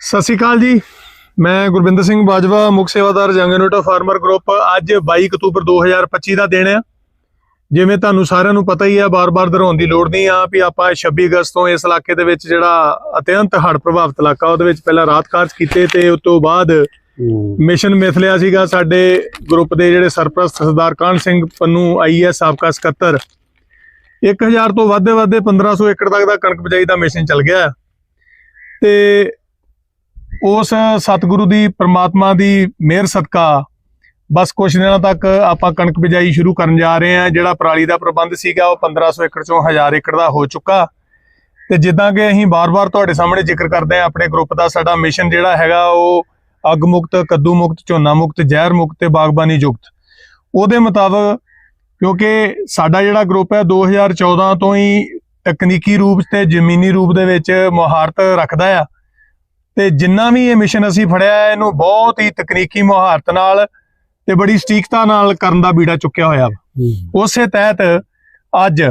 ਸਤਿ ਸ਼੍ਰੀ ਅਕਾਲ ਜੀ। ਮੈਂ ਗੁਰਵਿੰਦਰ ਸਿੰਘ ਬਾਜਵਾ ਮੁੱਖ ਸੇਵਾਦਾਰ ਜੰਗਨੋਟਾ ਫਾਰਮਰ ਗਰੁੱਪ। ਅੱਜ 22 ਅਕਤੂਬਰ 2025 ਦਾ ਦਿਨ ਆ। ਜਿਵੇਂ ਤੁਹਾਨੂੰ ਸਾਰਿਆਂ ਨੂੰ ਪਤਾ ਹੀ ਆ ਬਾਰ-ਬਾਰ ਦੁਹਰਾਉਣ ਦੀ ਲੋੜ ਨਹੀਂ ਆ ਵੀ ਆਪਾਂ 26 ਅਗਸਤ ਤੋਂ ਇਸ ਇਲਾਕੇ ਦੇ ਵਿੱਚ ਜਿਹੜਾ ਅਤਿਅੰਤ ਹੜ੍ਹ ਪ੍ਰਭਾਵਿਤ ਇਲਾਕਾ ਉਹਦੇ ਵਿੱਚ ਪਹਿਲਾਂ ਰਾਤ ਕਾਰਜ ਕੀਤੇ ਤੇ ਉਸ ਤੋਂ ਬਾਅਦ ਮਿਸ਼ਨ ਮਿਥਲਿਆ ਸੀਗਾ ਸਾਡੇ ਗਰੁੱਪ ਦੇ ਜਿਹੜੇ ਸਰਪ੍ਰਸਤ ਸਰਦਾਰ ਕਾਹਨ ਸਿੰਘ ਪੰਨੂ ਆਈਐਸ ਸਾਬਕਾ ਸਕੱਤਰ। 1000 ਤੋਂ ਵੱਧ ਵੱਧ 1500 ਏਕੜ ਤੱਕ ਦਾ ਕਣਕ ਬਿਜਾਈ ਦਾ ਮਿਸ਼ਨ ਚੱਲ ਗਿਆ। ਹੈ। ਤੇ ਉਸ ਸਤਿਗੁਰੂ ਦੀ, ਪ੍ਰਮਾਤਮਾ ਦੀ ਮਿਹਰ, ਸਦਕਾ ਬਸ ਕੁਝ ਦਿਨਾਂ ਤੱਕ ਆਪਾਂ ਕਣਕ ਬਿਜਾਈ ਸ਼ੁਰੂ ਕਰਨ ਜਾ ਰਹੇ ਹਾਂ। ਜਿਹੜਾ ਪਰਾਲੀ ਦਾ ਪ੍ਰਬੰਧ ਸੀਗਾ, ਉਹ 1500 ਏਕੜ ਚੋਂ 1000 ਏਕੜ ਦਾ ਹੋ ਚੁੱਕਾ। ਤੇ ਜਿੱਦਾਂ ਕਿ ਅਸੀਂ ਬਾਰ-ਬਾਰ ਤੁਹਾਡੇ ਸਾਹਮਣੇ ਜ਼ਿਕਰ ਕਰਦੇ ਹਾਂ, ਆਪਣੇ ਗਰੁੱਪ ਦਾ ਸਾਡਾ ਮਿਸ਼ਨ ਜਿਹੜਾ ਹੈਗਾ, ਉਹ ਅੱਗ ਮੁਕਤ, ਕੱਦੂ ਮੁਕਤ, ਝੋਨਾ ਮੁਕਤ, ਜ਼ਹਿਰ ਮੁਕਤ ਤੇ ਬਾਗਬਾਨੀ ਯੁਕਤ। ਉਹਦੇ ਮੁਤਾਬਕ ਕਿਉਂਕਿ ਸਾਡਾ ਜਿਹੜਾ ਗਰੁੱਪ ਹੈ 2014 ਤੋਂ ਹੀ ਤਕਨੀਕੀ ਰੂਪ ਤੇ ਜ਼ਮੀਨੀ ਰੂਪ ਦੇ ਵਿੱਚ ਮੁਹਾਰਤ ਰੱਖਦਾ ਆ। ਤੇ ਜਿੰਨਾ ਵੀ ਇਹ ਮਿਸ਼ਨ ਅਸੀਂ ਫੜਿਆ ਹੈ ਇਹਨੂੰ ਬਹੁਤ ਹੀ ਤਕਨੀਕੀ ਮੁਹਾਰਤ ਨਾਲ ਤੇ ਬੜੀ ਸਟੀਕਤਾ ਨਾਲ ਕਰਨ ਦਾ ਬੀੜਾ ਚੁੱਕਿਆ ਹੋਇਆ ਵਾ। ਉਸੇ ਤਹਿਤ ਅੱਜ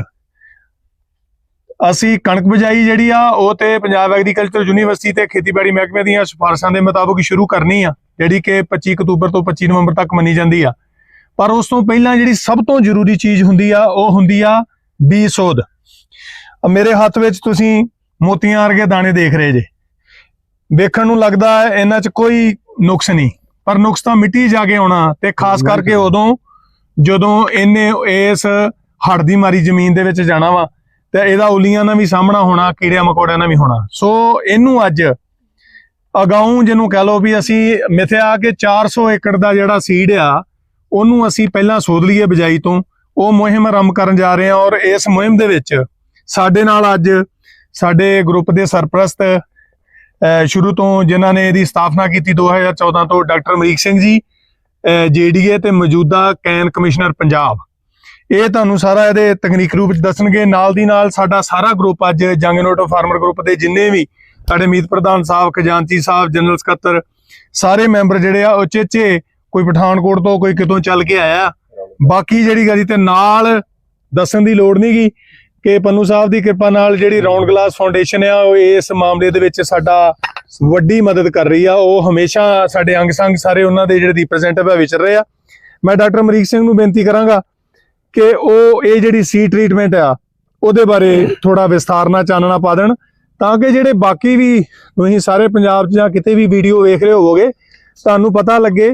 ਅਸੀਂ ਕਣਕ ਬਿਜਾਈ ਜਿਹੜੀ ਆ ਉਹ ਤੇ ਪੰਜਾਬ ਐਗਰੀਕਲਚਰ ਯੂਨੀਵਰਸਿਟੀ ਤੇ ਖੇਤੀਬਾੜੀ ਮਹਿਕਮੇ ਦੀਆਂ ਸਿਫਾਰਸ਼ਾਂ ਦੇ ਮੁਤਾਬਕ ਸ਼ੁਰੂ ਕਰਨੀ ਆ ਜਿਹੜੀ ਕਿ 25 ਅਕਤੂਬਰ ਤੋਂ 25 ਨਵੰਬਰ ਤੱਕ ਮੰਨੀ ਜਾਂਦੀ ਆ। ਪਰ ਉਸ ਤੋਂ ਪਹਿਲਾਂ ਜਿਹੜੀ ਸਭ ਤੋਂ ਜ਼ਰੂਰੀ ਚੀਜ਼ ਹੁੰਦੀ ਆ ਉਹ ਹੁੰਦੀ ਆ ਬੀ ਸੋਧ। ਮੇਰੇ ਹੱਥ ਵਿੱਚ ਤੁਸੀਂ ਮੋਤੀਆਂ ਵਰਗੇ ਦਾਣੇ ਦੇਖ ਰਹੇ ਜੇ। ਵੇਖਣ ਨੂੰ ਲੱਗਦਾ ਹੈ ਇਹਨਾਂ 'ਚ ਕੋਈ ਨੁਕਸ ਨਹੀਂ। ਪਰ ਨੁਕਸ ਤਾਂ ਮਿੱਟੀ ਜਾ ਕੇ ਆਉਣਾ ਤੇ ਖਾਸ ਕਰਕੇ ਉਦੋਂ ਜਦੋਂ ਇਹਨੇ ਇਸ ਹੜ ਦੀ ਮਾਰੀ ਜ਼ਮੀਨ ਦੇ ਵਿੱਚ ਜਾਣਾ ਵਾ ਤੇ ਇਹਦਾ ਉਲੀਆਂ ਨਾਲ ਵੀ ਸਾਹਮਣਾ ਹੋਣਾ ਕੀੜਿਆਂ ਮਕੌੜਿਆਂ ਨਾਲ ਵੀ ਹੋਣਾ। ਸੋ ਇਹਨੂੰ ਅੱਜ ਅਗਾਊਂ ਜਿਹਨੂੰ ਕਹਿ ਲਓ ਵੀ ਅਸੀਂ ਮਿਥਿਆ ਕਿ 400 ਏਕੜ ਦਾ ਜਿਹੜਾ ਸੀਡ ਆ ਉਹਨੂੰ ਅਸੀਂ ਪਹਿਲਾਂ ਸੋਧ ਲਈਏ ਬਿਜਾਈ ਤੋਂ। ਉਹ ਮੁਹਿੰਮ ਆਰੰਭ ਕਰਨ ਜਾ ਰਹੇ ਹਾਂ ਔਰ ਇਸ ਮੁਹਿੰਮ ਦੇ ਵਿੱਚ ਸਾਡੇ ਨਾਲ ਅੱਜ ਸਾਡੇ ਗਰੁੱਪ ਦੇ ਸਰਪ੍ਰਸਤ ਸ਼ੁਰੂ ਤੋਂ ਜਿਨ੍ਹਾਂ ਨੇ ਇਹਦੀ ਸਥਾਪਨਾ ਕੀਤੀ 2014 ਤੋਂ ਡਾਕਟਰ ਅਮਰੀਕ ਸਿੰਘ ਜੀ ਜੀਡੀਏ ਤੇ ਮੌਜੂਦਾ ਕੈਨ ਕਮਿਸ਼ਨਰ ਪੰਜਾਬ। ਇਹ ਤੁਹਾਨੂੰ ਸਾਰਾ ਇਹਦੇ ਤਕਨੀਕ ਰੂਪ ਵਿੱਚ ਦੱਸਣਗੇ। ਨਾਲ ਦੀ ਨਾਲ ਸਾਡਾ ਸਾਰਾ ਗਰੁੱਪ ਅੱਜ ਜੰਗ ਨੋਟ ਫਾਰਮਰ ਗਰੁੱਪ ਦੇ ਜਿੰਨੇ ਵੀ ਸਾਡੇ ਮੀਤ ਪ੍ਰਧਾਨ ਸਾਹਿਬ, ਖਜ਼ਾਨਚੀ ਸਾਹਿਬ, ਜਨਰਲ ਸਕੱਤਰ, ਸਾਰੇ ਮੈਂਬਰ ਜਿਹੜੇ ਆ, ਉਹ ਚੇਚੇ, ਕੋਈ ਪਠਾਨਕੋਟ ਤੋਂ, ਕੋਈ ਕਿਤੋਂ ਚੱਲ ਕੇ ਆਇਆ। ਬਾਕੀ ਜਿਹੜੀ ਗੱਲ ਤੇ ਨਾਲ ਦੱਸਣ ਦੀ ਲੋੜ ਨਹੀਂਗੀ ਕਿ ਪੰਨੂ ਸਾਹਿਬ ਦੀ ਕਿਰਪਾ ਨਾਲ ਜਿਹੜੀ ਰਾਉਂਡ ਗਲਾਸ ਫਾਊਂਡੇਸ਼ਨ ਆ, ਉਹ ਇਸ ਮਾਮਲੇ ਦੇ ਵਿੱਚ ਸਾਡਾ ਵੱਡੀ ਮਦਦ ਕਰ ਰਹੀ ਆ। ਉਹ ਹਮੇਸ਼ਾ ਸਾਡੇ ਅੰਗ ਸੰਗ ਸਾਰੇ ਉਹਨਾਂ ਦੇ ਜਿਹੜੇ ਰਿਪਰੈਜ਼ੈਂਟੇਟਿਵ ਆ, ਵਿਚਰ ਰਹੇ ਆ। ਮੈਂ ਡਾਕਟਰ ਅਮਰੀਕ ਸਿੰਘ ਨੂੰ ਬੇਨਤੀ ਕਰਾਂਗਾ ਕਿ ਉਹ ਇਹ ਜਿਹੜੀ ਸੀ ਟ੍ਰੀਟਮੈਂਟ ਆ, ਉਹਦੇ ਬਾਰੇ ਥੋੜਾ ਵਿਸਥਾਰ ਨਾਲ ਚਾਨਣਾ ਪਾ ਦੇਣ, ਤਾਂ ਕਿ ਜਿਹੜੇ ਬਾਕੀ ਵੀ ਤੁਸੀਂ ਸਾਰੇ ਪੰਜਾਬ 'ਚ ਜਾਂ ਕਿਤੇ ਵੀ ਵੀਡੀਓ ਵੇਖ ਰਹੇ ਹੋਵੋਗੇ, ਤੁਹਾਨੂੰ ਪਤਾ ਲੱਗੇ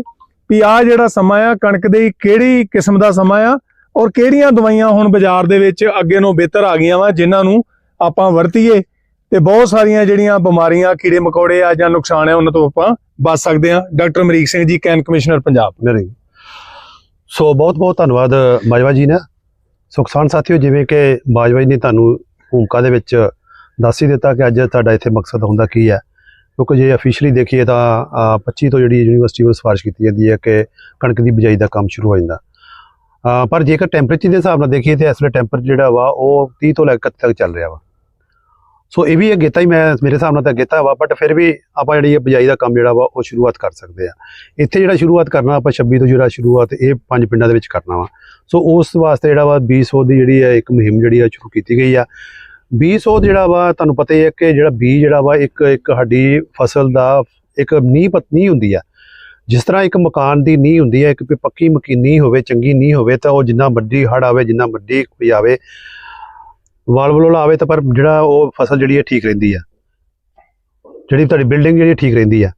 ਵੀ ਆ ਜਿਹੜਾ ਸਮਾਂ ਆ, ਕਣਕ ਦੇ ਕਿਹੜੀ ਕਿਸਮ ਦਾ ਸਮਾਂ ਆ ਔਰ ਕਿਹੜੀਆਂ ਦਵਾਈਆਂ ਹੁਣ ਬਾਜ਼ਾਰ ਦੇ ਵਿੱਚ ਅੱਗੇ ਨੂੰ ਬਿਹਤਰ ਆ ਗਈਆਂ ਵਾ ਜਿਨ੍ਹਾਂ ਨੂੰ ਆਪਾਂ ਵਰਤੀਏ ਤੇ ਬਹੁਤ ਸਾਰੀਆਂ ਜਿਹੜੀਆਂ ਬਿਮਾਰੀਆਂ ਕੀੜੇ ਮਕੌੜੇ ਆ ਜਾਂ ਨੁਕਸਾਨ ਆ ਉਹਨਾਂ ਤੋਂ ਆਪਾਂ ਬਚ ਸਕਦੇ ਆ doctor Amrik Singh ji can commissioner Punjab. ਨਹੀਂ ਸੋ ਬਹੁਤ ਬਹੁਤ ਧੰਨਵਾਦ ਬਾਜਵਾ ਜੀ ਨੇ। ਸੋ ਕਿਸਾਨ ਸਾਥੀਓ ਜਿਵੇਂ ਕਿ ਬਾਜਵਾ ਜੀ ਨੇ ਤੁਹਾਨੂੰ ਭੂਮਿਕਾ ਦੇ ਵਿੱਚ ਦੱਸ ਹੀ ਦਿੱਤਾ ਕਿ ਅੱਜ ਤੁਹਾਡਾ ਇੱਥੇ ਮਕਸਦ ਹੁੰਦਾ ਕੀ ਹੈ। ਕਿਉਂਕਿ ਜੇ ਅਫੀਸ਼ੀਅਲੀ ਦੇਖੀਏ ਤਾਂ ਅ, 25 ਤੋਂ ਜਿਹੜੀ ਯੂਨੀਵਰਸਿਟੀ ਵੱਲੋਂ ਸਿਫਾਰਿਸ਼ ਕੀਤੀ ਜਾਂਦੀ ਹੈ ਕਿ ਕਣਕ ਦੀ ਬਿਜਾਈ ਦਾ ਕੰਮ ਸ਼ੁਰੂ ਹੋ ਜਾਂਦਾ। ਪਰ ਜੇਕਰ ਟੈਂਪਰੇਚਰ ਦੇ ਹਿਸਾਬ ਨਾਲ ਦੇਖੀਏ ਤੇ ਇਸ ਵੇਲੇ ਟੈਂਪਰੇਚਰ ਜਿਹੜਾ ਵਾ, ਉਹ 30 ਤੋਂ ਲੈ ਕੇ 31 ਤੱਕ ਚੱਲ ਰਿਹਾ ਵਾ। ਸੋ ਇਹ ਵੀ ਅਗੇਤਾ ਹੀ ਮੈਂ ਮੇਰੇ ਹਿਸਾਬ ਨਾਲ ਤਾਂ ਅਗੇਤਾ ਵਾ ਬਟ ਫਿਰ ਵੀ ਆਪਾਂ ਜਿਹੜੀ ਇਹ ਬਿਜਾਈ ਦਾ ਕੰਮ ਜਿਹੜਾ ਵਾ, ਉਹ ਸ਼ੁਰੂਆਤ ਕਰ ਸਕਦੇ ਆ। ਇੱਥੇ ਜਿਹੜਾ ਸ਼ੁਰੂਆਤ ਕਰਨਾ, ਆਪਾਂ 26 ਤੋਂ ਜਿਹੜਾ ਸ਼ੁਰੂਆਤ, ਇਹ ਪੰਜ ਪਿੰਡਾਂ ਦੇ ਵਿੱਚ ਕਰਨਾ ਵਾ। ਸੋ ਉਸ ਵਾਸਤੇ ਜਿਹੜਾ ਵਾ 200 ਦੀ ਜਿਹੜੀ ਹੈ, ਇੱਕ ਮੁਹਿੰਮ ਜਿਹੜੀ ਆ, ਸ਼ੁਰੂ ਕੀਤੀ ਗਈ ਆ। 200 ਜਿਹੜਾ ਵਾ, ਤੁਹਾਨੂੰ ਪਤਾ ਹੀ ਹੈ ਕਿ ਜਿਹੜਾ ਬੀ ਜਿਹੜਾ ਵਾ, ਇੱਕ ਇੱਕ ਸਾਡੀ ਫਸਲ ਦਾ, ਇੱਕ ਨੀਂਹ ਪਤਨੀ ਹੁੰਦੀ ਆ। ਜਿਸ ਤਰ੍ਹਾਂ ਇੱਕ ਮਕਾਨ ਦੀ ਨੀਂਹ ਹੁੰਦੀ ਹੈ, ਇੱਕ ਵੀ ਪੱਕੀ ਮਕੀਨੀ ਹੋਵੇ, ਚੰਗੀ ਨੀਂਹ ਹੋਵੇ, ਤਾਂ ਉਹ ਜਿੰਨਾ ਵੱਡੀ ਹੜ ਆਵੇ, ਜਿੰਨਾ ਵੱਡੀ ਕੋਈ ਆਵੇ, ਵਾਲ ਵਲੋਲਾ ਆਵੇ ਤਾਂ ਪਰ ਜਿਹੜਾ ਉਹ ਫਸਲ ਜਿਹੜੀ ਹੈ ਠੀਕ ਰਹਿੰਦੀ ਆ। ਜਿਹੜੀ ਤੁਹਾਡੀ ਬਿਲਡਿੰਗ ਜਿਹੜੀ ਠੀਕ ਰਹਿੰਦੀ ਆ।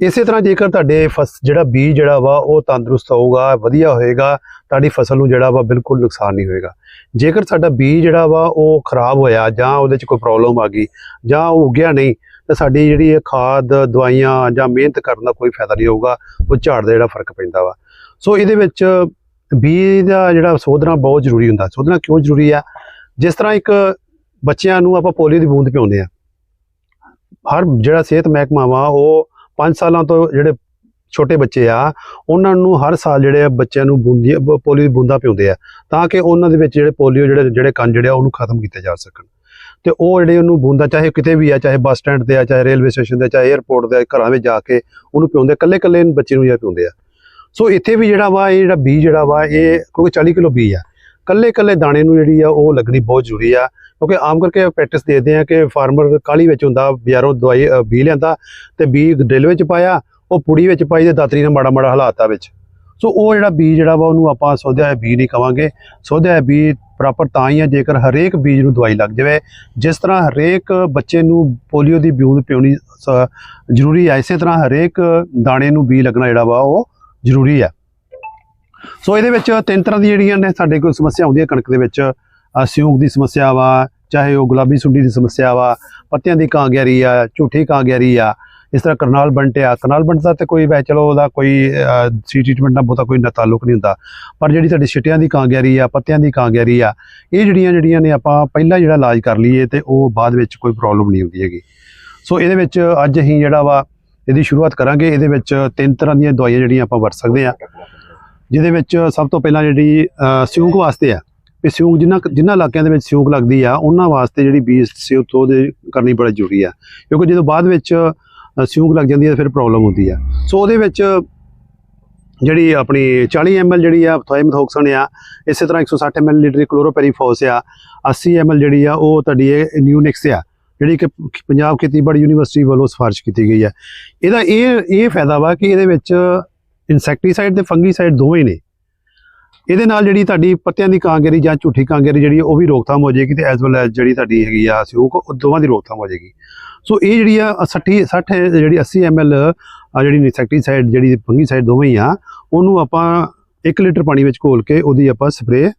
ਇਸੇ ਤਰ੍ਹਾਂ ਜੇਕਰ ਤੁਹਾਡੇ ਫਸ, ਜਿਹੜਾ ਬੀਜ ਜਿਹੜਾ ਵਾ, ਉਹ ਤੰਦਰੁਸਤ ਹੋਊਗਾ, ਵਧੀਆ ਹੋਏਗਾ, ਤੁਹਾਡੀ ਫਸਲ ਨੂੰ ਜਿਹੜਾ ਵਾ ਬਿਲਕੁਲ ਨੁਕਸਾਨ ਨਹੀਂ ਹੋਏਗਾ। ਜੇਕਰ ਸਾਡਾ ਬੀਜ ਜਿਹੜਾ ਵਾ, ਉਹ ਖਰਾਬ ਹੋਇਆ ਜਾਂ ਉਹਦੇ 'ਚ ਕੋਈ ਪ੍ਰੋਬਲਮ ਆ ਗਈ ਜਾਂ ਉਹ ਉੱਗਿਆ ਨਹੀਂ ਤਾਂ ਸਾਡੀ ਜਿਹੜੀ ਇਹ ਖਾਦ, ਦਵਾਈਆਂ ਜਾਂ ਮਿਹਨਤ ਕਰਨ ਦਾ ਕੋਈ ਫਾਇਦਾ ਨਹੀਂ ਹੋਊਗਾ, ਉਹ ਝਾੜ ਦਾ ਜਿਹੜਾ ਫ਼ਰਕ ਪੈਂਦਾ ਵਾ। ਸੋ ਇਹਦੇ ਵਿੱਚ ਬੀਜ ਦਾ ਜਿਹੜਾ ਸੋਧਣਾ ਬਹੁਤ ਜ਼ਰੂਰੀ ਹੁੰਦਾ। ਸੋਧਣਾ ਕਿਉਂ ਜ਼ਰੂਰੀ ਆ? ਜਿਸ ਤਰ੍ਹਾਂ ਇੱਕ ਬੱਚਿਆਂ ਨੂੰ ਆਪਾਂ ਪੋਲੀਓ ਦੀ ਬੂੰਦ ਪਿਆਉਂਦੇ ਆ। ਹਰ ਜਿਹੜਾ ਸਿਹਤ ਮਹਿਕਮਾ ਵਾ, ਉਹ 5 ਸਾਲਾਂ ਤੋਂ ਜਿਹੜੇ ਛੋਟੇ ਬੱਚੇ ਆ, ਉਹਨਾਂ ਨੂੰ ਹਰ ਸਾਲ ਜਿਹੜੇ ਆ ਬੱਚਿਆਂ ਨੂੰ ਬੂੰਦੀ, ਪੋਲੀਓ ਦੀ ਬੂੰਦਾਂ ਪਿਆਉਂਦੇ ਆ, ਤਾਂ ਕਿ ਉਹਨਾਂ ਦੇ ਵਿੱਚ ਜਿਹੜੇ ਪੋਲੀਓ ਜਿਹੜੇ ਜਿਹੜੇ ਕੰਨ ਜਿਹੜੇ ਆ, ਉਹਨੂੰ ਖਤਮ ਕੀਤੇ ਜਾ ਸਕਣ। ਤੇ ਉਹ ਜਿਹੜੇ ਉਹਨੂੰ ਬੂੰਦਾਂ, ਚਾਹੇ ਕਿਤੇ ਵੀ ਆ, ਚਾਹੇ ਬੱਸ ਸਟੈਂਡ ਤੇ ਆ, ਚਾਹੇ ਰੇਲਵੇ ਸਟੇਸ਼ਨ ਤੇ ਚਾਹੇ 에ਅਰਪੋਰਟ ਦੇ ਘਰਾਂ ਵਿੱਚ ਜਾ ਕੇ ਉਹਨੂੰ ਪਿਆਉਂਦੇ ਕੱਲੇ ਕੱਲੇ ਬੱਚੇ ਨੂੰ ਜਿਹੜਾ ਪਿਉਂਦੇ ਆ। ਸੋ ਇੱਥੇ ਵੀ ਜਿਹੜਾ ਵਾ, ਇਹ ਜਿਹੜਾ ਬੀਜ ਜਿਹੜਾ ਵਾ, ਇਹ ਕਿਉਂਕਿ 40 ਕਿਲੋ ਬੀਜ ਆ। ਕੱਲੇ ਕੱਲੇ ਦਾਣੇ ਨੂੰ ਜਿਹੜੀ ਆ, ਉਹ ਲੱਗਣੀ ਬਹੁਤ ਜ਼ਰੂਰੀ ਆ। ਕਿਉਂਕਿ ਆਮ ਕਰਕੇ ਪ੍ਰੈਕਟਿਸ ਦੇਖਦੇ ਆ ਕਿ ਫਾਰਮਰ ਕਾਲੀ ਵਿੱਚ ਹੁੰਦਾ, ਬਾਜ਼ਾਰੋਂ ਦਵਾਈ ਬੀ ਲਿਆਂਦਾ ਤੇ ਬੀ ਡਿਲ ਵਿੱਚ ਪਾਇਆ, ਉਹ ਪੁੜੀ ਵਿੱਚ ਪਾਈ ਤੇ ਦਾਤਰੀ ਨੇ ਮਾੜਾ ਮਾੜਾ ਹਲਾਤਾ ਵਿੱਚ। ਸੋ ਉਹ ਜਿਹੜਾ ਬੀ ਜਿਹੜਾ ਵਾ, ਉਹਨੂੰ ਆਪਾਂ ਸੋਧਿਆ ਬੀ ਨਹੀਂ ਕਵਾਂਗੇ। ਸੋਧਿਆ ਬੀ ਪ੍ਰੋਪਰ ਤਾਂ ਹੀ ਹੈ ਜੇਕਰ ਹਰੇਕ ਬੀਜ ਨੂੰ ਦਵਾਈ ਲੱਗ ਜਾਵੇ। ਜਿਸ ਤਰ੍ਹਾਂ ਹਰੇਕ ਬੱਚੇ ਨੂੰ ਪੋਲੀਓ ਦੀ ਬੂੰਦ ਪਿਉਣੀ ਸ- ਜ਼ਰੂਰੀ ਹੈ ਇਸੇ ਤਰ੍ਹਾਂ ਹਰੇਕ ਦਾਣੇ ਨੂੰ ਬੀਜ ਲੱਗਣਾ ਜਿਹੜਾ ਵਾ, ਉਹ ਜ਼ਰੂਰੀ ਹੈ ਸੋ ਇਹਦੇ ਵਿੱਚ ਤਿੰਨ ਤਰ੍ਹਾਂ ਦੀ ਜਿਹੜੀਆਂ ਨੇ, ਸਾਡੇ ਕੋਲ ਸਮੱਸਿਆ ਆਉਂਦੀ ਹੈ ਕਣਕ ਦੇ ਵਿੱਚ। ਸਿਉਂਕ ਦੀ ਸਮੱਸਿਆ ਵਾ, ਚਾਹੇ ਉਹ ਗੁਲਾਬੀ ਸੁੰਡੀ ਦੀ ਸਮੱਸਿਆ ਵਾ, ਪੱਤਿਆਂ ਦੀ ਕਾਂਗਿਆਰੀ ਆ, ਝੂਠੀ ਕਾਂਗਿਆਰੀ ਆ ਇਸ ਤਰ੍ਹਾਂ ਕਰਨਾਲ ਬੰਟ ਆ। ਕਰਨਾਲ ਬੰਟ ਦਾ ਤੇ ਕੋਈ ਵੈ ਚਲੋ ਉਹਦਾ ਕੋਈ ਸੀ ਟ੍ਰੀਟਮੈਂਟ ਨਾਲ ਬਹੁਤਾ ਕੋਈ ਨਾ ਤਾਲੁਕ ਨਹੀਂ ਹੁੰਦਾ। ਪਰ ਜਿਹੜੀ ਤੁਹਾਡੀ ਛਿੱਟਿਆਂ ਦੀ ਕਾਂਗਿਆਰੀ ਆ, ਪੱਤਿਆਂ ਦੀ ਕਾਂਗਿਆਰੀ ਆ, ਇਹ ਜਿਹੜੀਆਂ ਜਿਹੜੀਆਂ ਨੇ ਆਪਾਂ ਪਹਿਲਾਂ ਜਿਹੜਾ ਇਲਾਜ ਕਰ ਲਈਏ ਤੇ ਉਹ ਬਾਅਦ ਵਿੱਚ ਕੋਈ ਪ੍ਰੋਬਲਮ ਨਹੀਂ ਹੁੰਦੀ ਹੈਗੀ। ਸੋ ਇਹਦੇ ਵਿੱਚ ਅੱਜ ਅਸੀਂ ਜਿਹੜਾ ਵਾ, ਇਹਦੀ ਸ਼ੁਰੂਆਤ ਕਰਾਂਗੇ। ਇਹਦੇ ਵਿੱਚ ਤਿੰਨ ਤਰ੍ਹਾਂ ਦੀਆਂ ਦਵਾਈਆਂ ਜਿਹੜੀਆਂ ਆਪਾਂ ਵਰਤ ਸਕਦੇ ਆ ਜਿਹਦੇ ਵਿੱਚ ਸਭ ਤੋਂ ਪਹਿਲਾਂ ਜਿਹੜੀ ਸਿਉਂਕ ਵਾਸਤੇ ਆ। ਵੀ ਸਿਉਂਕ ਜਿਨ੍ਹਾਂ ਜਿਨ੍ਹਾਂ ਇਲਾਕਿਆਂ ਦੇ ਵਿੱਚ ਸਿਉਂਕ ਲੱਗਦੀ ਆ, ਉਹਨਾਂ ਵਾਸਤੇ ਜਿਹੜੀ ਬੀਜ ਸਿਉਂਕ ਤੋਂ ਦੇ ਕਰਨੀ ਬੜਾ ਜ਼ਰੂਰੀ ਆ। ਕਿਉਂਕਿ ਜਦੋਂ ਬਾਅਦ ਵਿੱਚ ਸਿਉਂਕ ਲੱਗ ਜਾਂਦੀ ਹੈ ਫਿਰ ਪ੍ਰੋਬਲਮ ਹੁੰਦੀ ਆ। ਸੋ ਉਹਦੇ ਵਿੱਚ ਜਿਹੜੀ ਆਪਣੀ 40 ml ਜਿਹੜੀ ਆ ਥਾਈਮਥੋਕਸਨ ਆ, ਇਸੇ ਤਰ੍ਹਾਂ 160 ml ਲੀਟਰ ਕਲੋਰੋਪੈਰੀਫੋਸ ਆ 80 ml ਜਿਹੜੀ ਆ, ਉਹ ਤੁਹਾਡੀ ਇਹ ਨਿਊਨਿਕਸ ਆ, ਜਿਹੜੀ ਕਿ ਪੰਜਾਬ ਖੇਤੀਬਾੜੀ ਯੂਨੀਵਰਸਿਟੀ ਵੱਲੋਂ ਸਿਫਾਰਿਸ਼ ਕੀਤੀ ਗਈ ਹੈ ਇਹਦਾ ਇਹ ਇਹ ਫਾਇਦਾ ਵਾ ਕਿ ਇਹਦੇ ਵਿੱਚ ਇਨਸੈਕਟੀਸਾਈਡ ਤੇ ਫੰਗੀਸਾਈਡ ਦੋਵੇਂ ਨੇ। ਇਹਦੇ ਨਾਲ ਜਿਹੜੀ ਤੁਹਾਡੀ ਪੱਤਿਆਂ ਦੀ ਕਾਂਗਰੀ ਜਾਂ ਝੂਠੀ ਕਾਂਗਰੀ ਜਿਹੜੀ ਉਹ ਵੀ ਰੋਕਥਾਮ ਹੋ ਜਾਏਗੀ ਤੇ ਐਸ ਵੈਲ ਐਸ ਜਿਹੜੀ ਤੁਹਾਡੀ ਹੈਗੀ ਆ ਸਿਉਂਕ ਉਹ ਦੋਵਾਂ ਦੀ ਰੋਕਥਾਮ ਹੋ ਜਾਏਗੀ। ਸੋ ਇਹ ਜਿਹੜੀ ਆ 60 60 ਜਿਹੜੀ 80 ml ਜਿਹੜੀ ਇਨਸੈਕਟੀਸਾਈਡ ਜਿਹੜੀ ਫੰਗੀਸਾਈਡ ਦੋਵੇਂ ਹੀ ਆ ਉਹਨੂੰ ਆਪਾਂ 1 ਲੀਟਰ ਪਾਣੀ ਵਿੱਚ ਘੋਲ ਕੇ ਉਹਦੀ ਆਪਾਂ ਸਪਰੇਅ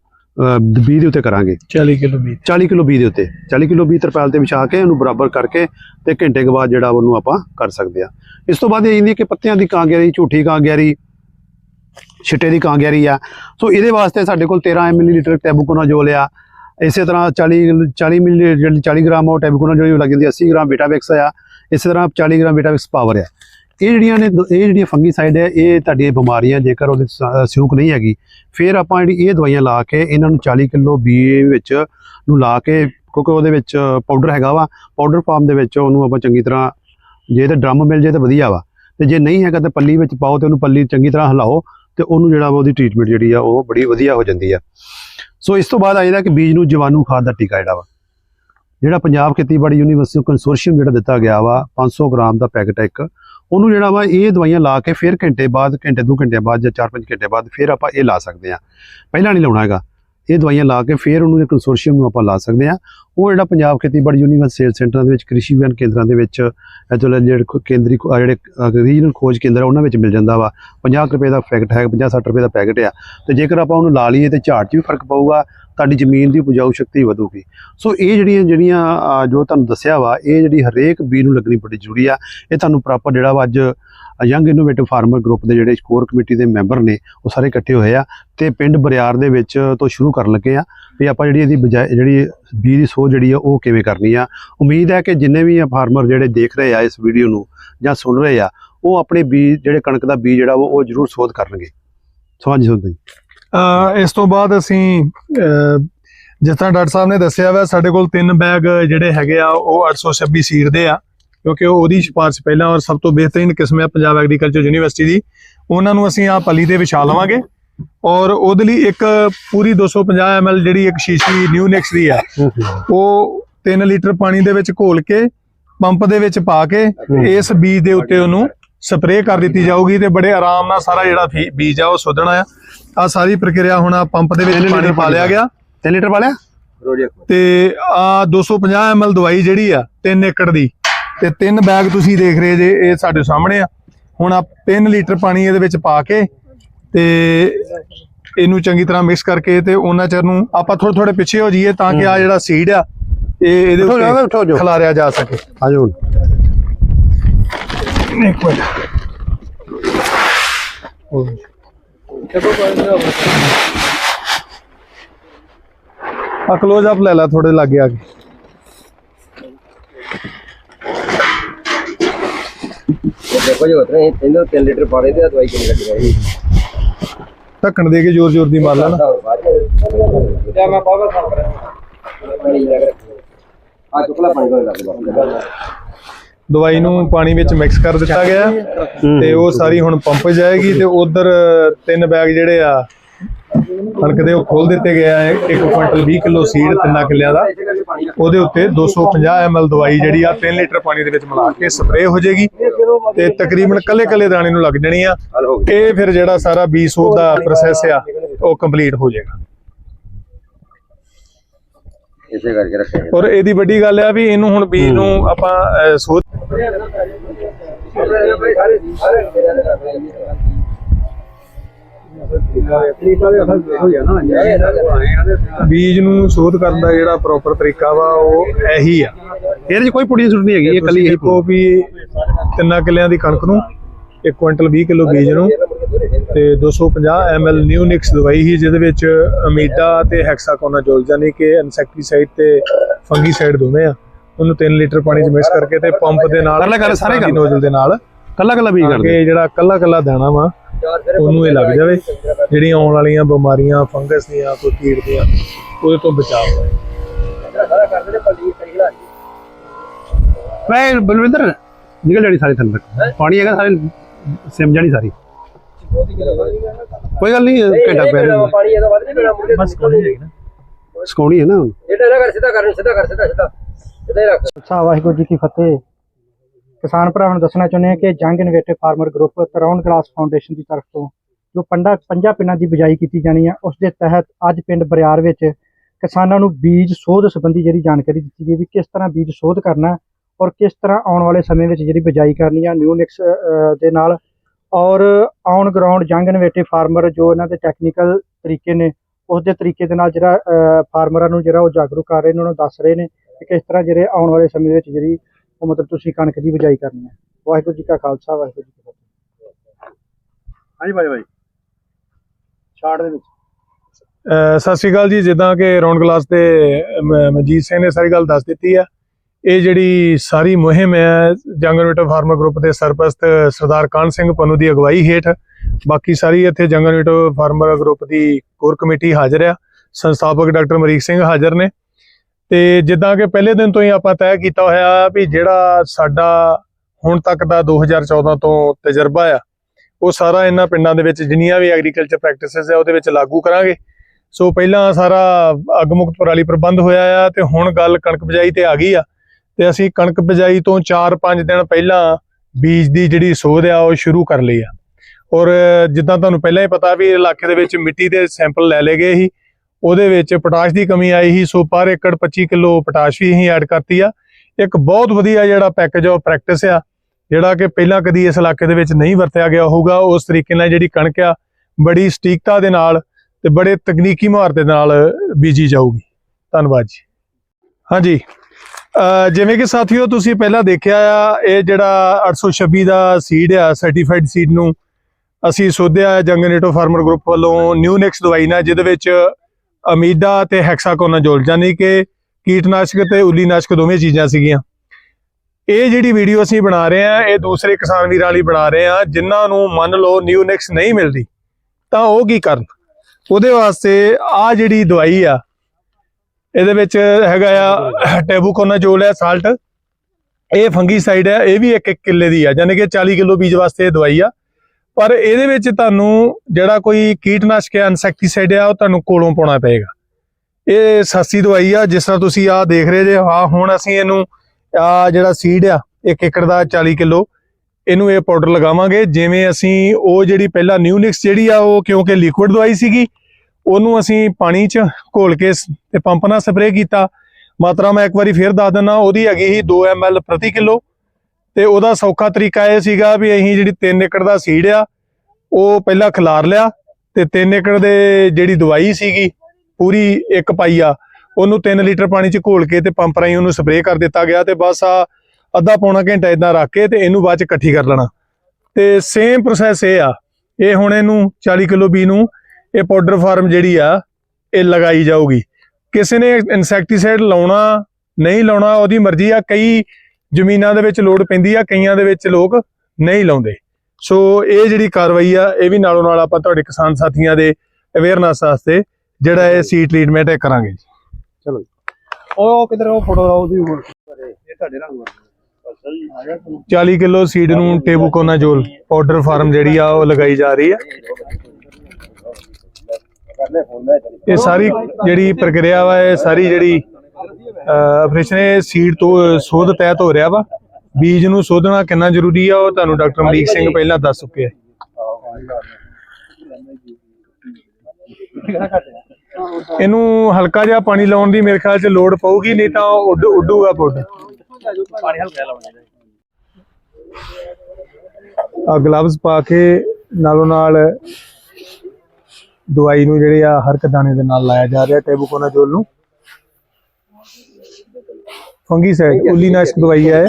ਬੀਜ ਦੇ ਉੱਤੇ ਕਰਾਂਗੇ। 40 ਕਿਲੋ ਬੀਜ 40 ਕਿਲੋ ਬੀਜ ਦੇ ਉੱਤੇ। 40 ਕਿਲੋ ਬੀਜ ਤਰਪਾਲ ਤੇ ਵਿਛਾ ਕੇ ਉਹਨੂੰ ਬਰਾਬਰ ਕਰਕੇ ਤੇ ਘੰਟੇ ਕੇ ਬਾਅਦ ਜਿਹੜਾ ਉਹਨੂੰ ਆਪਾਂ ਕਰ ਸਕਦੇ ਆ। ਇਸ ਤੋਂ ਬਾਅਦ ਇਹ ਹੈ ਕਿ ਪੱਤਿਆਂ ਦੀ ਕਾਂਗਿਆਰੀ ਝੂਠੀ ਕਾਂਗਿਆਰੀ ਛਿੱਟੇ ਦੀ ਕਾਂਗਿਆਰੀ ਆ। ਸੋ ਇਹਦੇ ਵਾਸਤੇ ਸਾਡੇ ਕੋਲ 13 ਮਿਲੀਲੀਟਰ ਟੈਬੂਕੋਨਾਜੋਲ ਆ। ਇਸੇ ਤਰ੍ਹਾਂ 40 40 ਮਿਲੀ ਜਿਹੜੀ 40 ਗ੍ਰਾਮ ਉਹ ਟੈਬੂਕੋਨਾਜੋਲ ਜਿਹੜੀ ਲੱਗ ਜਾਂਦੀ ਹੈ 80 ਗ੍ਰਾਮ ਬੀਟਾਵੈਕਸ ਆ। ਇਸੇ ਤਰ੍ਹਾਂ 40 ਗ੍ਰਾਮ ਬੀਟਾਵੈਕਸ ਪਾਵਰ ਆ। ਇਹ ਜਿਹੜੀਆਂ ਨੇ, ਇਹ ਜਿਹੜੀਆਂ ਫੰਗੀਸਾਈਡ ਹੈ ਇਹ ਤੁਹਾਡੀਆਂ ਬਿਮਾਰੀਆਂ ਜੇਕਰ ਉਹਦੀ ਸ- ਨਹੀਂ ਹੈਗੀ, ਫਿਰ ਆਪਾਂ ਜਿਹੜੀ ਇਹ ਦਵਾਈਆਂ ਲਾ ਕੇ ਇਹਨਾਂ ਨੂੰ 40 ਕਿਲੋ ਬੀ ਵਿੱਚ ਨੂੰ ਲਾ ਕੇ, ਕਿਉਂਕਿ ਉਹਦੇ ਵਿੱਚ ਪਾਊਡਰ ਹੈਗਾ ਵਾ ਪਾਊਡਰ ਫਾਰਮ ਦੇ ਵਿੱਚ ਉਹਨੂੰ ਆਪਾਂ ਚੰਗੀ ਤਰ੍ਹਾਂ, ਜੇ ਤੇ ਡਰਮ ਮਿਲ ਜੇ ਤਾਂ ਵਧੀਆ ਵਾ। ਤੇ ਜੇ ਨਹੀਂ ਹੈਗਾ ਤਾਂ ਪੱਲੀ ਵਿੱਚ ਪਾਓ ਤੇ ਉਹਨੂੰ ਪੱਲੀ ਚੰਗੀ ਤਰ੍ਹਾਂ ਹਿਲਾਓ। ਤੇ ਉਹਨੂੰ ਜਿਹੜਾ ਵਾ ਉਹਦੀ ਟ੍ਰੀਟਮੈਂਟ ਜਿਹੜੀ ਆ, ਉਹ ਬੜੀ ਵਧੀਆ ਹੋ ਜਾਂਦੀ ਆ। ਸੋ ਇਸ ਤੋਂ ਬਾਅਦ ਆ ਜਾਂਦਾ ਕਿ ਬੀਜ ਨੂੰ ਜਵਾਨੂ ਖਾਦ ਦਾ ਟੀਕਾ ਜਿਹੜਾ ਵਾ। ਜਿਹੜਾ ਪੰਜਾਬ ਖੇਤੀਬਾੜੀ ਯੂਨੀਵਰਸਿਟੀ ਕੰਸੋਰਸ਼ੀਅਮ ਜਿਹੜਾ ਦਿੱਤਾ ਗਿਆ ਵਾ 500 ਗ੍ਰਾਮ ਦਾ ਪੈਕਟ ਇੱਕ। ਉਹਨੂੰ ਜਿਹੜਾ ਵਾ ਇਹ ਦਵਾਈਆਂ ਲਾ ਕੇ ਫਿਰ ਘੰਟੇ ਬਾਅਦ, ਘੰਟੇ ਦੋ ਘੰਟੇ ਬਾਅਦ ਜਾਂ 4-5 ਘੰਟੇ ਬਾਅਦ ਫਿਰ ਆਪਾਂ ਇਹ ਲਾ ਸਕਦੇ ਆ। ਪਹਿਲਾਂ ਨਹੀਂ ਲਾਉਣਾ ਹੈਗਾ। ਇਹ ਦਵਾਈਆਂ ਲਾ ਕੇ ਫਿਰ ਉਹਨੂੰ ਇੱਕ ਕੰਸੋਰਸ਼ੀਅਮ ਨੂੰ ਆਪਾਂ ਲਾ ਸਕਦੇ ਆ ਉਹ ਜਿਹੜਾ ਪੰਜਾਬ ਖੇਤੀਬਾੜੀ ਯੂਨੀਵਰਸਿਟੀ ਸੇਲ ਸੈਂਟਰਾਂ ਦੇ ਵਿੱਚ, ਕ੍ਰਿਸ਼ੀ ਵਿਗਿਆਨ ਕੇਂਦਰਾਂ ਦੇ ਵਿੱਚ ਐਜਲ ਜਿਹੜੇ ਕੇਂਦਰੀ ਜਿਹੜੇ ਰੀਜਨਲ ਖੋਜ ਕੇਂਦਰ ਆ, ਉਹਨਾਂ ਵਿੱਚ ਮਿਲ ਜਾਂਦਾ ਵਾ। 50 ਕੁ ਰੁਪਏ ਦਾ ਪੈਕਟ ਹੈ 50-60 ਰੁਪਏ ਦਾ ਪੈਕਟ ਆ। ਤੇ ਜੇਕਰ ਆਪਾਂ ਉਹਨੂੰ ਲਾ ਲਈਏ ਤੇ ਝਾੜ 'ਚ ਵੀ ਫ਼ਰਕ ਪਊਗਾ, ਤੁਹਾਡੀ ਜ਼ਮੀਨ ਦੀ ਉਪਜਾਊ ਸ਼ਕਤੀ ਵਧੂਗੀ। ਸੋ ਇਹ ਜਿਹੜੀਆਂ ਜਿਹੜੀਆਂ ਜੋ ਤੁਹਾਨੂੰ ਦੱਸਿਆ ਵਾ, ਇਹ ਜਿਹੜੀ ਹਰੇਕ ਬੀ ਨੂੰ ਲੱਗਣੀ ਬੜੀ ਜ਼ਰੂਰੀ ਆ। ਇਹ ਤੁਹਾਨੂੰ ਪ੍ਰੋਪਰ ਜਿਹੜਾ ਵਾ ਅੱਜ ਯੰਗ ਇਨੋਵੇਟਿਵ ਫਾਰਮਰ ਗਰੁੱਪ ਦੇ ਜਿਹੜੇ ਕੋਰ ਕਮੇਟੀ ਦੇ ਮੈਂਬਰ ਨੇ, ਉਹ ਸਾਰੇ ਇਕੱਠੇ ਹੋਏ ਆ ਤੇ ਪਿੰਡ ਬਰਿਆਰ ਦੇ ਵਿੱਚ ਤੋਂ ਸ਼ੁਰੂ ਕਰਨ ਲੱਗੇ ਆ ਵੀ ਆਪਾਂ ਜਿਹੜੀ ਇਹਦੀ ਬਜਾਏ ਜਿਹੜੀ ਬੀ ਦੀ ਸੋਚ ਜਿਹੜੀ ਆ, ਉਹ ਕਿਵੇਂ ਕਰਨੀ ਆ। ਉਮੀਦ ਹੈ ਕਿ ਜਿੰਨੇ ਵੀ ਫਾਰਮਰ ਜਿਹੜੇ ਦੇਖ ਰਹੇ ਆ ਇਸ ਵੀਡੀਓ ਨੂੰ ਜਾਂ ਸੁਣ ਰਹੇ ਆ, ਉਹ ਆਪਣੇ ਬੀ ਜਿਹੜੇ ਕਣਕ ਦਾ ਬੀ ਜਿਹੜਾ ਵਾ, ਉਹ ਜ਼ਰੂਰ ਸੋਧ ਕਰਨਗੇ। ਸੋ ਹਾਂਜੀ ਸੁਣਦੇ ਇਸ ਤੋਂ ਬਾਅਦ ਅਸੀਂ ਜਿਸ ਤਰ੍ਹਾਂ ਡਾਕਟਰ ਸਾਹਿਬ ਨੇ ਦੱਸਿਆ ਵਾ, ਸਾਡੇ ਕੋਲ ਤਿੰਨ ਬੈਗ ਜਿਹੜੇ ਹੈਗੇ ਆ, ਉਹ 826 ਸੀਰ ਦੇ ਆ। ਕਿਉਂਕਿ ਉਹ ਉਹਦੀ ਸਿਫਾਰਿਸ਼ ਪਹਿਲਾਂ ਔਰ ਸਭ ਤੋਂ ਬਿਹਤਰੀਨ ਕਿਸਮ ਹੈ ਪੰਜਾਬ ਐਗਰੀਕਲਚਰ ਯੂਨੀਵਰਸਿਟੀ ਦੀ। ਉਹਨਾਂ ਨੂੰ ਅਸੀਂ ਆ ਪੱਲੀ ਤੇ ਵਿਛਾ ਲਵਾਂਗੇ ਔਰ ਉਹਦੇ ਲਈ ਇੱਕ ਪੂਰੀ 250 ml ਜਿਹੜੀ ਇੱਕ ਸ਼ੀਸ਼ੀ ਨਿਊਨਿਕਸ ਦੀ ਆ ਉਹ 3 ਲੀਟਰ ਪਾਣੀ ਦੇ ਵਿੱਚ ਘੋਲ ਕੇ ਪੰਪ ਦੇ ਵਿੱਚ ਪਾ ਕੇ ਇਸ ਬੀਜ ਦੇ ਉੱਤੇ ਉਹਨੂੰ ਸਪਰੇਅ ਕਰ ਦਿੱਤੀ ਜਾਊਗੀ ਤੇ ਬੜੇ ਆਰਾਮ ਨਾਲ ਸਾਰਾ ਜਿਹੜਾ ਬੀਜ ਆ ਉਹ ਸੁੱਧਣਾ ਆ। ਆ ਸਾਰੀ ਪ੍ਰਕਿਰਿਆ ਹੁਣ ਆਹ ਪੰਪ ਦੇ ਵਿੱਚ ਪਾਣੀ ਪਾ ਲਿਆ ਗਿਆ। 3 ਲੀਟਰ ਵਾਲਿਆ ਤੇ ਆ 250 ml ਦਵਾਈ ਜਿਹੜੀ ਆ 3 ਏਕੜ ਦੀ ਤੇ ਤਿੰਨ ਬੈਗ ਤੁਸੀਂ ਦੇਖ ਰਹੇ ਜੇ ਇਹ ਸਾਡੇ ਸਾਹਮਣੇ ਆ। ਹੁਣ ਆ 3 ਲੀਟਰ ਪਾਣੀ ਇਹਦੇ ਵਿੱਚ ਪਾ ਕੇ ਤੇ ਇਹਨੂੰ ਚੰਗੀ ਤਰ੍ਹਾਂ ਮਿਕਸ ਕਰਕੇ ਤੇ ਉਹਨਾਂ ਚਿਰ ਨੂੰ ਆਪਾਂ ਥੋੜੇ ਥੋੜੇ ਪਿੱਛੇ ਹੋ ਜਾਈਏ ਤਾਂ ਕਿ ਆ ਜਿਹੜਾ ਸੀਡ ਆ ਇਹ ਇਹਦੇ ਉੱਤੇ ਖਿਲਾਰਿਆ ਜਾ ਸਕੇ। ਜਾਓ ਹੁਣ। ਇੱਕ ਮਿੰਟ। ਆ ਕਲੋਜ਼ ਅਪ ਲੈ ਲੈ ਥੋੜੇ ਲਾਗੇ ਆ ਕੇ। ਦੇਖੋ ਜੀ ਉਤਰੇ ਇਹਨੂੰ 3 ਲੀਟਰ ਪਾ ਦੇ ਤੇ ਦਵਾਈ ਕਿੰਨੀ ਲੱਗੀ ਰਹੀ ਢੱਕਣ ਦੇ ਕੇ ਜ਼ੋਰ ਜ਼ੋਰ ਦੀ ਮਾਰ ਲੈਣਾ। ਤੇ ਮੈਂ ਬਾਬਾ ਸਾਫ਼ ਕਰਾਂ ਆ ਚੁਕਲਾ ਪਾਣੀ ਕੋਲ ਲੱਗ ਦਵਾਈ ਨੂੰ ਪਾਣੀ ਵਿੱਚ ਮਿਕਸ ਕਰ ਦਿੱਤਾ ਗਿਆ ਤੇ ਉਹ ਸਾਰੀ ਹੁਣ ਪੰਪ ਜਾਏਗੀ ਤੇ ਉਧਰ ਤਿੰਨ ਬੈਗ ਜਿਹੜੇ ਆ ਕਣਕ ਦੇ ਉਹ ਖੋਲ ਦਿੱਤੇ ਗਿਆ ਹੈ 1 ਕੁਇੰਟਲ 20 ਕਿਲੋ ਸੀਡ ਤਿੰਨਾਂ ਕਿੱਲਿਆਂ ਦਾ। ਉਹਦੇ ਉੱਤੇ 250 ml ਦਵਾਈ ਜਿਹੜੀ ਆ 3 ਲੀਟਰ ਪਾਣੀ ਦੇ ਵਿੱਚ ਮਿਲਾ ਕੇ ਸਪਰੇਅ ਹੋ ਜਾਏਗੀ ਤੇ ਤਕਰੀਬਨ ਕੱਲੇ ਕੱਲੇ ਦਾਣੇ ਨੂੰ ਲੱਗ ਜਾਣੀ ਆ। ਇਹ ਫਿਰ ਜਿਹੜਾ ਸਾਰਾ ਬੀਜ ਸੋਧ ਦਾ ਪ੍ਰੋਸੈਸ ਆ ਉਹ ਕੰਪਲੀਟ ਹੋ ਜਾਏਗਾ। ਇਸੇ ਕਰਕੇ ਰੱਖਿਆ ਔਰ ਇਹਦੀ ਵੱਡੀ ਗੱਲ ਆ ਵੀ ਇਹਨੂੰ ਹੁਣ ਬੀਜ ਨੂੰ ਆਪਾਂ ਸੋਧ ਬੀਜ ਨੂੰ ਸੋਧ ਕਰਨ ਦਾ ਜਿਹੜਾ ਪ੍ਰੋਪਰ ਤਰੀਕਾ ਵਾ ਉਹ ਇਹੀ ਆ ਇਹਦੇ 'ਚ ਕੋਈ ਪੁੜੀ ਸੁੱਟ ਨਹੀਂ ਹੈਗੀ ਇਹ ਕੱਲੀ ਦੇਖੋ ਵੀ ਤਿੰਨਾਂ ਕਿੱਲਿਆਂ ਦੀ ਕਣਕ ਨੂੰ 1 ਕੁਇੰਟਲ 20 ਕਿਲੋ ਬੀਜ ਨੂੰ ਤੇ 250 ml ਨਿਊਨਿਕਸ ਦਵਾਈ ਹੀ ਜਿਹਦੇ ਵਿੱਚ ਅਮੀਡਾ ਤੇ ਹੈਕਸਾਕੋਨਾਜ਼ੋਲ ਯਾਨੀ ਕਿ ਇਨਸੈਕਟੀਸਾਈਡ ਤੇ ਫੰਗੀਸਾਈਡ ਦੋਵੇਂ ਆ ਉਹਨੂੰ 3 ਲੀਟਰ ਪਾਣੀ 'ਚ ਮਿਕਸ ਕਰਕੇ ਤੇ ਪੰਪ ਦੇ ਨਾਲ ਕਰ ਲੈ, ਕਰ ਲੈ, ਸਾਰੇ। ਨੋਜ਼ਲ ਦੇ ਨਾਲ ਕੱਲਾ ਕੱਲਾ ਬੀਜ ਕਰਦੇ ਜਿਹੜਾ ਕੱਲਾ ਕੱਲਾ ਦਾਣਾ ਵਾ ਉਹਨੂੰ ਇਹ ਲੱਗ ਜਾਵੇ ਜਿਹੜੀਆਂ ਆਉਣ ਵਾਲੀਆਂ ਬਿਮਾਰੀਆਂ ਫੰਗਸ ਦੀਆਂ ਕੋਈ ਕੀੜ ਦੀਆਂ ਉਹਦੇ ਤੋਂ ਬਚਾਅ ਹੋਵੇ ਮੈਂ ਬਲਵਿੰਦਰ ਨਿਕਲ ਜਾਣੀ ਸਾਰੀ ਥੱਲੇ ਤੱਕ। ਪਾਣੀ ਹੈਗਾ ਸਾਰੇ ਸਿਮ ਜਾਣੀ ਸਾਰੀ। ਕੋਈ ਗੱਲ ਨਹੀਂ ਘੰਟਾ ਪੈ ਰਿਹਾ ਪਾਣੀ ਇਹਦਾ ਵੱਧ ਨਹੀਂ ਪੈਣਾ ਮੁੰਡੇ ਬਸ ਸਕਾਉਣੀ ਹੈ ਨਾ ਹੁਣ। ਇਹਦਾ ਨਾ ਕਰ ਸਿੱਧਾ ਕਰ ਸਿੱਧਾ ਕਰ ਸਿੱਧਾ ਸਿੱਧਾ। ਸਿੱਧਾ ਹੀ ਰੱਖ। ਸਾ ਵਾਹਿਗੁਰੂ ਜੀ ਕੀ ਫਤਿਹ। ਕਿਸਾਨ ਭਰਾਵਾਂ ਨੂੰ ਦੱਸਣਾ ਚਾਹੁੰਦੇ ਹਾਂ ਕਿ ਜੰਗ ਇਨਵੇਟਿਵ ਫਾਰਮਰ ਗਰੁੱਪ ਤਰਾਉਣ ਗਲਾਸ ਫਾਊਂਡੇਸ਼ਨ ਦੀ ਤਰਫ ਤੋਂ ਜੋ ਪੰਡਾ ਪੰਜਾਂ ਪਿੰਡਾਂ ਦੀ ਬਿਜਾਈ ਕੀਤੀ ਜਾਣੀ ਆ, ਉਸ ਦੇ ਤਹਿਤ ਅੱਜ ਪਿੰਡ ਬਰਿਆਰ ਵਿੱਚ ਕਿਸਾਨਾਂ ਨੂੰ ਬੀਜ ਸੋਧ ਸੰਬੰਧੀ ਜਿਹੜੀ ਜਾਣਕਾਰੀ ਦਿੱਤੀ ਗਈ ਵੀ ਕਿਸ ਤਰ੍ਹਾਂ ਬੀਜ ਸੋਧ ਕਰਨਾ ਔਰ ਕਿਸ ਤਰ੍ਹਾਂ ਆਉਣ ਵਾਲੇ ਸਮੇਂ ਵਿੱਚ ਜਿਹੜੀ ਬਿਜਾਈ ਕਰਨੀ ਆ ਨਿਊਨਿਕਸ ਦੇ ਨਾਲ ਔਰ ਔਨ ਗਰਾਊਂਡ ਜੰਗ ਇਨਵੇਟਿਵ ਫਾਰਮਰ ਜੋ ਇਹਨਾਂ ਦੇ ਟੈਕਨੀਕਲ ਤਰੀਕੇ ਨੇ, ਉਸ ਦੇ ਤਰੀਕੇ ਦੇ ਨਾਲ ਜਿਹੜਾ ਫਾਰਮਰਾਂ ਨੂੰ ਜਿਹੜਾ ਉਹ ਜਾਗਰੂਕ ਕਰ ਰਹੇ ਨੇ, ਉਹਨਾਂ ਨੂੰ ਦੱਸ ਰਹੇ ਨੇ ਕਿ ਕਿਸ ਤਰ੍ਹਾਂ ਜਿਹੜੇ ਆਉਣ ਵਾਲੇ ਸਮੇਂ ਵਿੱਚ ਜਿਹੜੀ ਉਹ ਮਤਲਬ ਤੁਸੀਂ ਕਣਕ ਦੀ ਬਿਜਾਈ ਕਰਨੀ ਹੈ। ਵਾਹਿਗੁਰੂ ਜੀ ਕਾ ਖਾਲਸਾ ਵਾਹਿਗੁਰੂ ਜੀ ਕੀ ਫਤਿਹ। ਹਾਂਜੀ ਭਾਈ ਭਾਈ। ਛਾੜ ਦੇ ਵਿੱਚ। ਸਤਿ ਸ਼੍ਰੀ ਅਕਾਲ ਜੀ। ਜਿੱਦਾਂ ਕਿ ਰੌਂਡ ਗਲਾਸ ਦੇ ਮ- ਮਨਜੀਤ ਸਿੰਘ ਨੇ ਸਾਰੀ ਗੱਲ ਦੱਸ ਦਿੱਤੀ ਆ। ਇਹ ਜਿਹੜੀ ਸਾਰੀ ਮੁਹਿੰਮ ਹੈ ਜੰਗਲ ਵੇਟਰ ਫਾਰਮਰ ਗਰੁੱਪ ਦੇ ਸਰਪ੍ਰਸਤ ਸਰਦਾਰ ਕਾਨ ਸਿੰਘ ਪਨੂ ਦੀ ਅਗਵਾਈ ਹੇਠ ਬਾਕੀ ਸਾਰੀ ਇੱਥੇ ਜੰਗਲ ਵੇਟਰ ਫਾਰਮਰ ਗਰੁੱਪ ਦੀ ਕੋਰ ਕਮੇਟੀ ਹਾਜ਼ਰ ਆ। ਸੰਸਥਾਪਕ ਡਾਕਟਰ ਮਰੀਕ ਸਿੰਘ ਹਾਜ਼ਰ ਨੇ। ਤੇ ਜਿੱਦਾਂ ਕਿ ਪਹਿਲੇ ਦਿਨ ਤੋਂ ਹੀ ਆਪਾਂ ਤੈਅ ਕੀਤਾ ਹੋਇਆ ਵੀ ਜਿਹੜਾ ਸਾਡਾ ਹੁਣ ਤੱਕ ਦਾ 2014 ਤੋਂ ਤਜਰਬਾ ਆ, ਉਹ ਸਾਰਾ ਇਹਨਾਂ ਪਿੰਡਾਂ ਦੇ ਵਿੱਚ ਜਿੰਨੀਆਂ ਵੀ ਐਗਰੀਕਲਚਰ ਪ੍ਰੈਕਟਿਸਿਸ ਆ, ਉਹਦੇ ਵਿੱਚ ਲਾਗੂ ਕਰਾਂਗੇ। ਸੋ ਪਹਿਲਾਂ ਸਾਰਾ ਅੱਗ ਮੁਕਤ ਪਰਾਲੀ ਪ੍ਰਬੰਧ ਹੋਇਆ ਆ ਤੇ ਹੁਣ ਗੱਲ ਕਣਕ ਬਿਜਾਈ ਤੇ ਆ ਗਈ ਆ। ਤੇ ਅਸੀਂ ਕਣਕ ਬਿਜਾਈ ਤੋਂ 4-5 ਦਿਨ ਪਹਿਲਾਂ ਬੀਜ ਦੀ ਜਿਹੜੀ ਸੋਧ ਆ, ਉਹ ਸ਼ੁਰੂ ਕਰ ਲਈ ਆ। ਔਰ ਜਿੱਦਾਂ ਤੁਹਾਨੂੰ ਪਹਿਲਾਂ ਹੀ ਪਤਾ ਵੀ ਇਲਾਕੇ ਦੇ ਵਿੱਚ ਮਿੱਟੀ ਦੇ ਸੈਂਪਲ ਲੈ ਲਏ ਗਏ ਸੀ। ਉਹਦੇ ਵਿੱਚ ਪੋਟਾਸ਼ ਦੀ ਕਮੀ ਆਈ ਸੀ, ਸੋ ਪਰ ਏਕੜ 25 ਕਿਲੋ ਪੋਟਾਸ਼ ਵੀ ਅਸੀਂ ਐਡ ਕਰਤੀ ਆ। ਇੱਕ ਬਹੁਤ ਵਧੀਆ ਜਿਹੜਾ ਪੈਕੇਜ ਆਫ ਪ੍ਰੈਕਟਿਸ ਆ, ਜਿਹੜਾ ਕਿ ਪਹਿਲਾਂ ਕਦੀ ਇਸ ਇਲਾਕੇ ਦੇ ਵਿੱਚ ਨਹੀਂ ਵਰਤਿਆ ਗਿਆ ਹੋਊਗਾ। ਉਸ ਤਰੀਕੇ ਨਾਲ ਜਿਹੜੀ ਕਣਕ ਆ, ਬੜੀ ਸਟੀਕਤਾ ਦੇ ਨਾਲ ਤੇ ਬੜੇ ਤਕਨੀਕੀ ਮੁਹਾਰਤ ਦੇ ਨਾਲ ਬੀਜੀ ਜਾਊਗੀ। ਧੰਨਵਾਦ ਜੀ। ਹਾਂਜੀ ਜਿਵੇਂ ਕਿ ਸਾਥੀਓ ਤੁਸੀਂ ਪਹਿਲਾਂ ਦੇਖਿਆ ਆ, ਇਹ ਜਿਹੜਾ 826 ਦਾ ਸੀਡ ਆ ਸਰਟੀਫਾਈਡ ਸੀਡ ਨੂੰ ਅਸੀਂ ਸੋਧਿਆ ਜੰਗਨੇਟੋ ਫਾਰਮਰ ਗਰੁੱਪ ਵੱਲੋਂ। ਨਿਊਨੈਕਸ ਦਵਾਈ ਨਾਲ ਜਿਹਦੇ ਵਿੱਚ ਅਮੀਡਾ ਤੇ ਹੈਕਸਾਕੋਨਾਜ਼ੋਲ ਯਾਨੀ ਕਿ ਕੀਟਨਾਸ਼ਕ ਤੇ ਉਲੀਨਾਸ਼ਕ ਦੋਵੇਂ ਚੀਜ਼ਾਂ ਸੀਗੀਆਂ। ਇਹ ਜਿਹੜੀ ਵੀਡੀਓ ਅਸੀਂ ਬਣਾ ਰਹੇ ਆ ਇਹ ਦੂਸਰੇ ਕਿਸਾਨ ਵੀਰਾਂ ਲਈ ਬਣਾ ਰਹੇ ਆ ਜਿਨ੍ਹਾਂ ਨੂੰ ਮੰਨ ਲਓ ਨਿਊਨਿਕਸ ਨਹੀਂ ਮਿਲਦੀ, ਤਾਂ ਉਹ ਕੀ ਕਰਨ? ਉਹਦੇ ਵਾਸਤੇ ਆ ਜਿਹੜੀ ਦਵਾਈ ਆ, ਇਹਦੇ ਵਿੱਚ ਹੈਗਾ ਆ ਟੈਬੂਕੋਨਾਜ਼ੋਲ ਹੈ ਸਾਲਟ ਇਹ ਫੰਗੀਸਾਈਡ ਹੈ, ਇਹ ਵੀ ਇੱਕ ਇੱਕ ਕਿੱਲੇ ਦੀ ਆ ਯਾਨੀ ਕਿ 40 ਕਿਲੋ ਬੀਜ ਵਾਸਤੇ ਇਹ ਦਵਾਈ ਆ। ਪਰ ਇਹਦੇ ਵਿੱਚ ਤੁਹਾਨੂੰ ਜਿਹੜਾ ਕੋਈ ਕੀਟਨਾਸ਼ਕ ਹੈ ਇਨਸੈਕਟੀਸਾਈਡ ਆ, ਉਹ ਤੁਹਾਨੂੰ ਕੋਲੋਂ ਪਾਉਣਾ ਪਏਗਾ। ਇਹ ਸਸਤੀ ਦਵਾਈ ਆ, ਜਿਸ ਤਰ੍ਹਾਂ ਤੁਸੀਂ ਆ ਦੇਖ ਰਹੇ ਜੇ ਆ ਹੁਣ ਅਸੀਂ ਇਹਨੂੰ ਆ ਜਿਹੜਾ ਸੀਡ ਆ 1 ਏਕੜ ਦਾ 40 ਕਿਲੋ, ਇਹਨੂੰ ਇਹ ਪਾਊਡਰ ਲਗਾਵਾਂਗੇ। ਜਿਵੇਂ ਅਸੀਂ ਉਹ ਜਿਹੜੀ ਪਹਿਲਾਂ ਨਿਊਨਿਕਸ ਜਿਹੜੀ ਆ, ਉਹ ਕਿਉਂਕਿ ਲਿਕੁਇਡ ਦਵਾਈ ਸੀਗੀ, ਉਹਨੂੰ ਅਸੀਂ ਪਾਣੀ 'ਚ ਘੋਲ ਕੇ ਤੇ ਪੰਪ ਨਾਲ ਸਪਰੇਅ ਕੀਤਾ। ਮਾਤਰਾ ਮੈਂ ਇੱਕ ਵਾਰੀ ਫੇਰ ਦੱਸ ਦਿੰਦਾ ਉਹਦੀ ਹੈਗੀ ਸੀ 2 ml ਪ੍ਰਤੀ ਕਿਲੋ। ਤੇ ਉਹਦਾ ਸੌਖਾ ਤਰੀਕਾ ਇਹ ਸੀਗਾ ਵੀ ਅਸੀਂ ਜਿਹੜੀ 3 ਏਕੜ ਦਾ ਸੀਡ ਆ, ਉਹ ਪਹਿਲਾਂ ਖਿਲਾਰ ਲਿਆ ਤੇ 3 ਏਕੜ ਦੇ ਜਿਹੜੀ ਦਵਾਈ ਸੀਗੀ, ਪੂਰੀ ਇੱਕ ਪਾਈਆ ਉਹਨੂੰ 3 ਲੀਟਰ ਪਾਣੀ 'ਚ ਘੋਲ ਕੇ ਤੇ ਪੰਪ ਰਾਹੀਂ ਉਹਨੂੰ ਸਪਰੇਅ ਕਰ ਦਿੱਤਾ ਗਿਆ ਤੇ ਬਸ ਆ ਅੱਧਾ ਪੌਣਾ ਘੰਟਾ ਇਦਾਂ ਰੱਖ ਕੇ ਤੇ ਇਹਨੂੰ ਬਾਅਦ 'ਚ ਇਕੱਠੀ ਕਰ ਲੈਣਾ। ਤੇ ਸੇਮ ਪ੍ਰੋਸੈਸ ਇਹ ਆ, ਇਹ ਹੁਣ ਇਹਨੂੰ 40 ਕਿਲੋ ਬੀ ਨੂੰ ਇਹ ਪਾਊਡਰ ਫਾਰਮ ਜਿਹੜੀ ਆ, ਇਹ ਲਗਾਈ ਜਾਊਗੀ। ਕਿਸੇ ਨੇ ਇਨਸੈਕਟੀਸਾਈਡ ਲਾਉਣਾ, ਨਹੀਂ ਲਾਉਣਾ, ਉਹਦੀ ਮਰਜ਼ੀ ਆ, ਕਈ ਜ਼ਮੀਨਾਂ ਦੇ ਵਿੱਚ ਲੋੜ ਪੈਂਦੀ ਆ ਕਈਆਂ ਦੇ ਵਿੱਚ ਲੋਕ ਨਹੀਂ ਲਾਉਂਦੇ। ਸੋ ਇਹ ਜਿਹੜੀ ਕਾਰਵਾਈ ਆ ਇਹ ਵੀ ਨਾਲੋਂ ਨਾਲ ਆਪਾਂ ਤੁਹਾਡੇ ਕਿਸਾਨ ਸਾਥੀਆਂ ਦੇ ਅਵੇਅਰਨੈਸ ਵਾਸਤੇ ਜਿਹੜਾ ਇਹ ਸੀ ਟ੍ਰੀਟਮੈਂਟ ਕਰਾਂਗੇ ਜੀ। ਉਹ ਕਿਧਰ ਉਹ ਫੋਟੋ ਉਹਦੀ ਇਹ ਤੁਹਾਡੇ ਨਾਲ 40 ਕਿਲੋ ਸੀਡ ਨੂੰ ਟੇਬੂਕੋਨਾਜ਼ੋਲ ਪਾਊਡਰ ਫਾਰਮ ਜਿਹੜੀ ਆ ਉਹ ਲਗਾਈ ਜਾ ਰਹੀ ਆ। ਇਹ ਸਾਰੀ ਜਿਹੜੀ ਪ੍ਰਕਿਰਿਆ ਵਾ ਇਹ ਸਾਰੀ ਜਿਹੜੀ ਆਪਰੇਸ਼ਨ ਇਹ ਸੀਡ ਤੋਂ ਸੋਧ ਤਹਿਤ ਹੋ ਰਿਹਾ ਵਾ। ਬੀਜ ਨੂੰ ਸੋਧਣਾ ਕਿੰਨਾ ਜ਼ਰੂਰੀ ਆ, ਉਹ ਤੁਹਾਨੂੰ ਡਾਕਟਰ ਅਮਰੀਕ ਸਿੰਘ ਪਹਿਲਾਂ ਦੱਸ ਚੁੱਕੇ ਆ। ਇਹਨੂੰ ਹਲਕਾ ਜਿਹਾ ਪਾਣੀ ਲਾਉਣ ਦੀ ਮੇਰੇ ਖਿਆਲ 'ਚ ਲੋੜ ਪਊਗੀ, ਨਹੀਂ ਤਾਂ ਉੱਡ, ਉੱਡੂਗਾ ਪੁੱਟ। ਆ ਗਲਵਜ਼ ਪਾ ਕੇ ਨਾਲੋਂ ਨਾਲ ਦਵਾਈ ਨੂੰ ਜਿਹੜੇ ਆ ਹਰ ਦਾਣੇ ਦੇ ਨਾਲ ਲਾਇਆ ਜਾ ਰਿਹਾ ਟੈਬੂਕੋਨਾਜ਼ੋਲ ਨੂੰ। ਫੰਗੀਸਾਈਡ ਉਲੀਨਾਸ਼ਕ ਦਵਾਈ ਹੈ।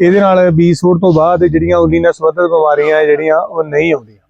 ਇਹਦੇ ਨਾਲ ਬੀ ਸੂਟ ਤੋਂ ਬਾਅਦ ਜਿਹੜੀਆਂ ਉਲੀ ਨਾਲ ਸੰਬੰਧਿਤ ਬਿਮਾਰੀਆਂ ਹੈ ਜਿਹੜੀਆਂ ਉਹ ਨਹੀਂ ਆਉਂਦੀਆਂ।